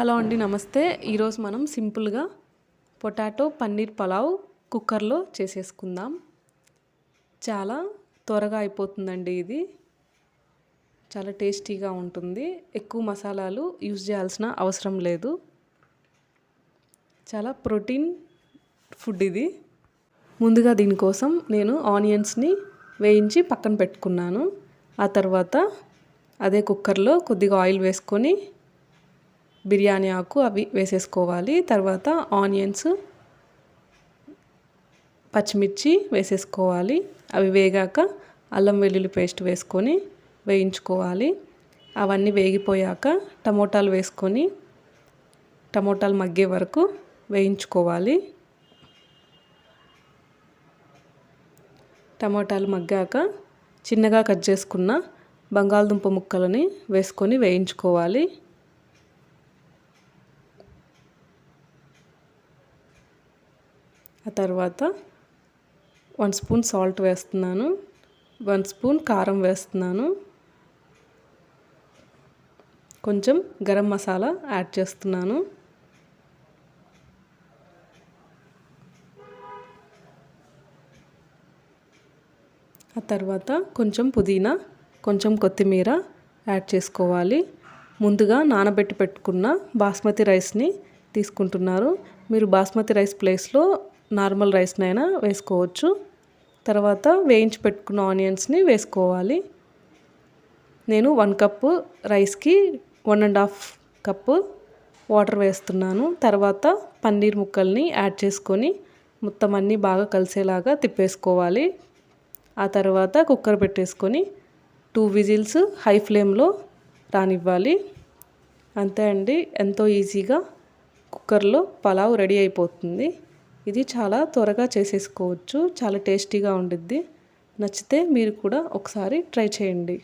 Hello అండి నమస్తే. ఈరోజు మనం సింపుల్గా పొటాటో పన్నీర్ పలావ్ కుక్కర్లో చేసేసుకుందాం. చాలా త్వరగా అయిపోతుందండి ఇది. చాలా టేస్టీగా ఉంటుంది. ఎక్కువ మసాలాలు యూజ్ చేయాల్సిన అవసరం లేదు. చాలా ప్రోటీన్ ఫుడ్ ఇది. ముందుగా దీనికోసం నేను ఆనియన్స్ని వేయించి పక్కన పెట్టుకున్నాను. ఆ తర్వాత అదే కుక్కర్లో కొద్దిగా ఆయిల్ వేసుకొని బిర్యానీ ఆకు అవి వేసేసుకోవాలి. తర్వాత ఆనియన్స్ పచ్చిమిర్చి వేసేసుకోవాలి. అవి వేగాక అల్లం వెల్లుల్లి పేస్ట్ వేసుకొని వేయించుకోవాలి. అవన్నీ వేగిపోయాక టమోటాలు వేసుకొని టమోటాలు మగ్గే వరకు వేయించుకోవాలి. టమోటాలు మగ్గాక చిన్నగా కట్ చేసుకున్న బంగాళదుంప ముక్కలని వేసుకొని వేయించుకోవాలి. ఆ తర్వాత వన్ స్పూన్ సాల్ట్ వేస్తున్నాను వన్ స్పూన్ కారం వేస్తున్నాను. కొంచెం గరం మసాలా యాడ్ చేస్తున్నాను. ఆ తర్వాత కొంచెం పుదీనా కొంచెం కొత్తిమీర యాడ్ చేసుకోవాలి. ముందుగా నానబెట్టి పెట్టుకున్న బాస్మతి రైస్ని తీసుకుంటున్నారు. మీరు బాస్మతి రైస్ ప్లేస్లో నార్మల్ రైస్నైనా వేసుకోవచ్చు. తర్వాత వేయించి పెట్టుకున్న ఆనియన్స్ని వేసుకోవాలి. నేను వన్ కప్పు రైస్కి one and half cup water వేస్తున్నాను. తర్వాత పన్నీర్ ముక్కల్ని యాడ్ చేసుకొని మొత్తం అన్నీ బాగా కలిసేలాగా తిప్పేసుకోవాలి. ఆ తర్వాత కుక్కర్ పెట్టేసుకొని టూ విజిల్స్ హై ఫ్లేమ్లో రానివ్వాలి. అంతే అండి. ఎంతో ఈజీగా కుక్కర్లో పలావ్ రెడీ అయిపోతుంది. ఇది చాలా త్వరగా చేసేసుకోవచ్చు. చాలా టేస్టీగా ఉండిద్ది. నచ్చితే మీరు కూడా ఒకసారి ట్రై చేయండి.